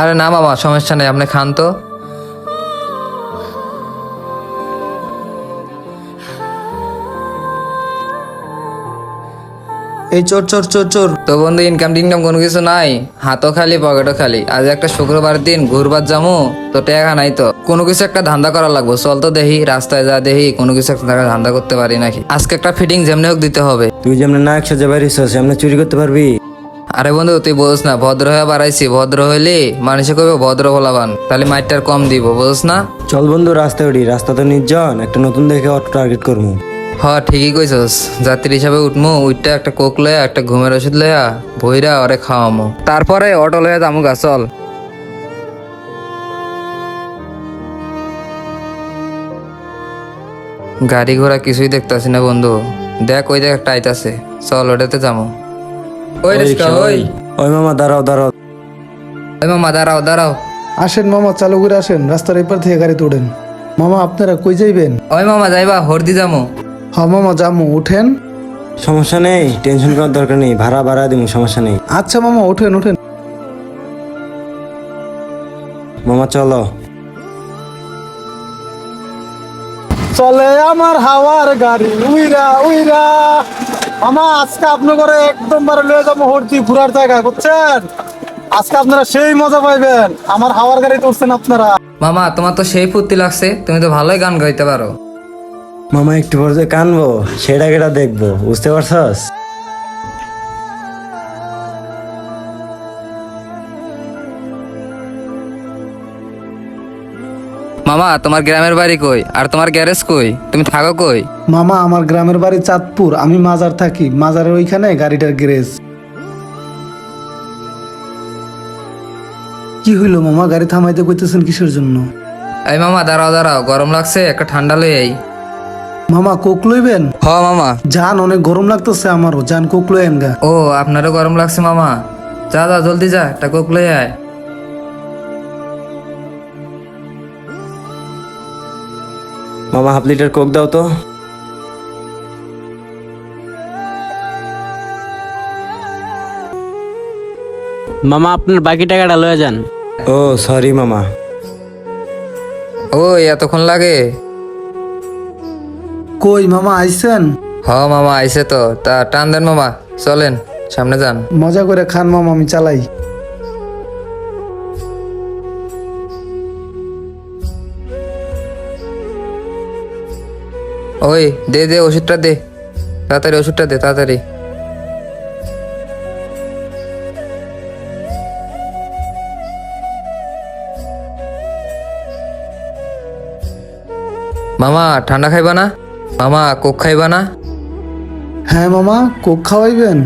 আরে না মামা সমস্যা নেই আপনি খান তো। এই চোর চোর চোর চোর। তো বন্ধু ইনকাম টিনকাম কোনো কিছু নাই? হাতও খালি পকেটও খালি। আজ একটা শুক্রবার দিন ঘুরবার যামু তো টাকা নাই তো। কোনো কিছু একটা ধান্দা করা লাগবো চল তো দেখি রাস্তায় যা দেখি কোনো কিছু একটা ধান্দা করতে পারি নাকি? আজকে একটা ফিটিং যেমনি হোক দিতে হবে। তুই যেমন না একসাথে বাড়িস এমনি চুরি করতে পারবি। আরে বন্ধু তুই বোঝস না ভদ্র হয়ে বাড়াইছি ভদ্র হইলে মানুষে কবে ভদ্র বলাবান তাহলে মাইটটার কম দিব বোঝস না? চল বন্ধু রাস্তায় উঠি রাস্তা তো নির্জন একটা নতুন দেখে অটো টার্গেট করব হ ঠিকই কইছস যাত্রী হিসাবে উঠমু উঠটা একটা কোক লয়া একটা ঘুমের ওষুধ লয়া ভইরা ওরে খাওয়ামু। তারপরে অটো লয়া যামু গা চল। গাড়ি ঘোড়া কিছুই দেখতাছি না বন্ধু দেখ ওই দেখ একটা আইতাছে চল ওটাতে যামু। ওই রিস্কা ওই। ওই। মামা দাঁড়াও দাঁড়াও। ওই মামা দাঁড়াও দাঁড়াও। আসেন মামা চালু করে আসেন রাস্তার এপার থেকে গাড়িতে ওঠেন মামা আপনারা কই যাইবেন? ওই মামা যাইবা হরদি যামু। হ মামা জামু উঠেন। সমস্যা নেই টেনশন করার দরকার নেই ভাড়া বাড়া দিব সমস্যা নেই। আচ্ছা মামা উঠেন উঠেন। মামা চলো। চলে আমার হাওয়ার গাড়ি উইরা উইরা। মামা আজকে আপনার ঘরে একদম বারে লয়ে যাব হর্দি ঘুরার জায়গা বুঝছেন? আজকে আপনারা সেই মজা পাইবেন। আমার হাওয়ার গাড়িতে উঠছেন আপনারা। মামা তোমার তো সেই ফুর্তি লাগছে তুমি তো ভালোই গান গাইতে পারো। মামা একটু পর যে কানবো সেটা কেটা দেখব বুঝতে পারছস? মামা তোমার গ্রামের বাড়ি কই? আর তোমার গ্যারেজ কই? তুমি থাকো কই? মামা আমার গ্রামের বাড়ি চাঁদপুর। আমি মাজার থাকি। মাজারের ওইখানে গাড়িটার গ্যারেজ। কি হইল মামা? গাড়ি থামাইতে কইতেছেন কিসের জন্য? এই মামা দাঁড়াও দাঁড়াও। গরম লাগছে একটা ঠান্ডা লই এই মামা কোক লইবেন? হ মামা। যান অনেক গরম লাগতেছে আমারও। যান কোক লইয়েন গা। ও আপনারও গরম লাগছে মামা। যা যা জলদি যা একটা কোক লই আয়। মামা হাফ লিটার কোক দাও তো। মামা আপনার বাকি টাকাটা লয়ে যান। ও সরি মামা। ও এতক্ষণ লাগে? কই মামা আইছেন? হ মামা আইছে তো। তা টান দেন মামা চলেন সামনে যান। মজা করে খান মামা আমি চালাই। ওই দে দে ওষুধটা দে। তাড়াতাড়ি ওষুধটা দে তাড়াতাড়ি। মামা ঠান্ডা খাইবা না? মামা কোক খাইবা না? হ্যাঁ মামা কোক খাওয়াইবেন?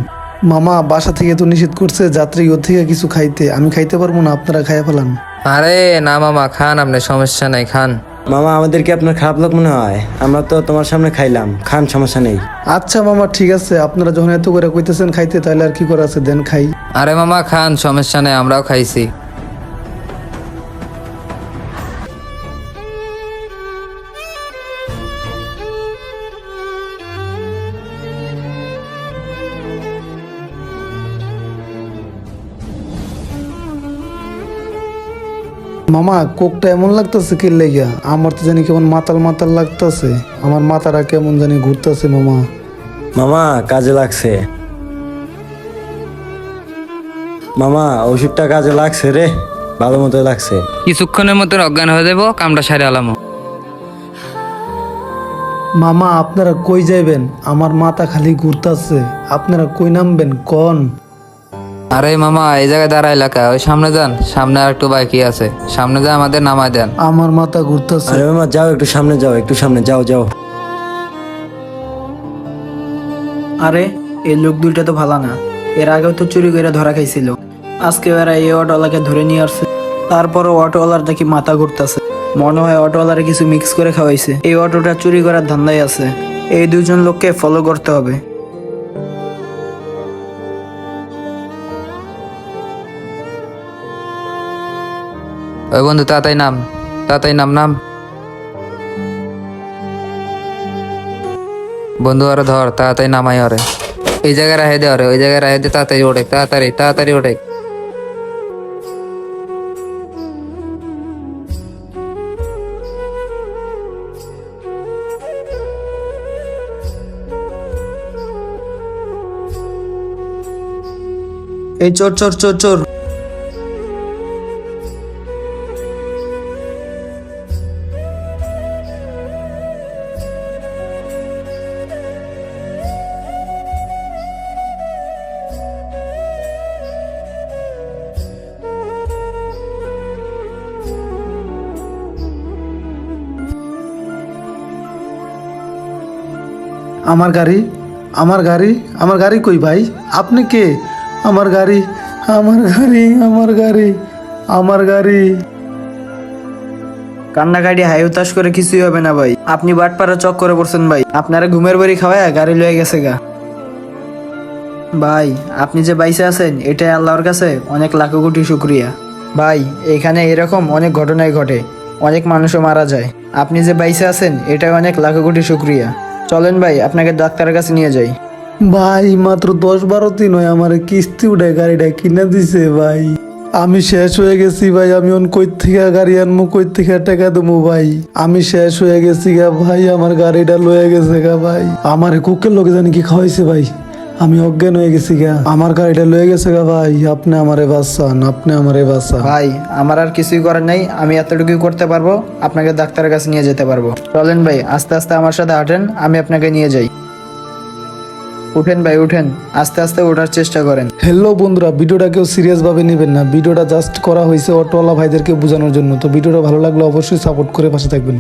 মামা বাসা থেকে তো নিষেধ করছে যাত্রী ওর থেকে কিছু খাইতে। আমি খাইতে পারব না আপনারা খাইয়া ফেলান। আরে না মামা খান আপনি সমস্যা নাই খান। মামা আমাদেরকে আপনার খারাপ লোক মনে হয়? আমরা তো তোমার সামনে খাইলাম খান সমস্যা নেই। আচ্ছা মামা ঠিক আছে। আপনারা যখন এত করে কইতেছেন খাইতে তাহলে আর কি করা আছে? দেন খাই। আরে মামা খান সমস্যা নেই আমরাও খাইছি। মামা কোকটা এমন লাগতেছে কি লেগিয়া? আমার তো জানি কেমন মাতাল মাতাল লাগতেছে। আমার মাথাটা কেমন জানি ঘুরতেছে মামা। মামা কাজে লাগছে। মামা ওষুধটা কাজে লাগছে রে। ভালো মতো লাগছে। কিছুক্ষণের মধ্যে অজ্ঞান হয়ে যাব কামটা সারে আলামো। মামা আপনারা কই যাইবেন? আমার মাথা খালি ঘুরতাছে। আপনারা কই নামবেন? কন। আরে মামা এই জায়গায় দাঁড়া এলাকা ওই সামনে যান সামনে আর একটু বাকি আছে। সামনে যা আমাদের নামায় দেন। আমার মাথা ঘুরতাছে। আরে মামা যাও একটু সামনে যাও একটু সামনে যাও যাও। আরে এই লোক দুইটা তো ভালো না। এর আগেও তো চুরি করে ধরা খাইছিল। আজকে এরা এই অটোওয়ালাকে ধরে নিয়ে আসছে। তারপরও অটোওয়ালার দেখি মাথা ঘুরতেছে। মনে হয় অটোওয়ালারে কিছু মিক্স করে খাওয়াইছে। এই অটোটা চুরি করার ধান্দায় আছে। এই দুজন লোককে ফলো করতে হবে। ওই বন্ধু, তাড়াতাড়ি নাম তাড়াতাড়ি নাম নাম। বন্ধু, আরে ধর, তাড়াতাড়ি নামাই ওরে এই জায়গায় রাহে দে ওরে ওই জায়গায় রাহে দে, তাড়াতাড়ি ওঠে তাড়াতাড়ি তাড়াতাড়ি ওঠে এই চোর চোর চোর চোর। আমার গাড়ি আমার গাড়ি আমার গাড়ি কই ভাই? আপনি কে? আমার গাড়ি আমার গাড়ি আমার গাড়ি আমার গাড়ি। কান্নাকাটি হাই উতাস করে কিছুই হবে না ভাই। আপনি বাটপাড়া চক করে পড়ছেন ভাই। আপনারা ঘুমের বাড়ি খাওয়ায় গাড়ি লয়ে গেছে গা। ভাই, আপনি যে বাইসে আছেন, এটাই আল্লাহর কাছে অনেক লাখো কোটি শুক্রিয়া। ভাই, এখানে এরকম অনেক ঘটনাই ঘটে। অনেক মানুষও মারা যায়। আপনি যে বাইসে আছেন, এটাই অনেক লাখো কোটি শুক্রিয়া। চলেন ভাই, আপনাকে ডাক্তারের কাছে নিয়ে যাই। ভাই, মাত্র দশ বারো দিন হয় আমার কিস্তি উঠে গাড়িটা কিনে দিছে ভাই। আমি শেষ হয়ে গেছি ভাই, আমি অন কই থেকে গাড়ি আনব কই থেকে টাকা দেবো ভাই? আমি শেষ হয়ে গেছি গা ভাই, আমার গাড়িটা লয়ে গেছে গা ভাই। আমার কুকের লোকে জানি কি খাওয়াইছে ভাই। আমি অজ্ঞান হয়ে গেছি গা। আমার গাড়িটা লয়ে গেছে গা ভাই। আপনি আমারে বাঁচান আপনি আমারে বাঁচান। ভাই আমার আর কিছুই করার নাই। আমি এতটুকুই করতে পারব আপনাকে ডাক্তারের কাছে নিয়ে যেতে পারব। চলেন ভাই আস্তে আস্তে আমার সাথে হাঁটেন আমি আপনাকে নিয়ে যাই। উঠেন ভাই উঠেন। আস্তে আস্তে ওঠার চেষ্টা করেন। হ্যালো বন্ধুরা ভিডিওটা কেউ সিরিয়াস ভাবে নেবেন না। ভিডিওটা জাস্ট করা হয়েছে অটোওয়ালা ভাইদেরকে বোঝানোর জন্য। তো ভিডিওটা ভালো লাগলে অবশ্যই সাপোর্ট করে পাশে থাকবেন।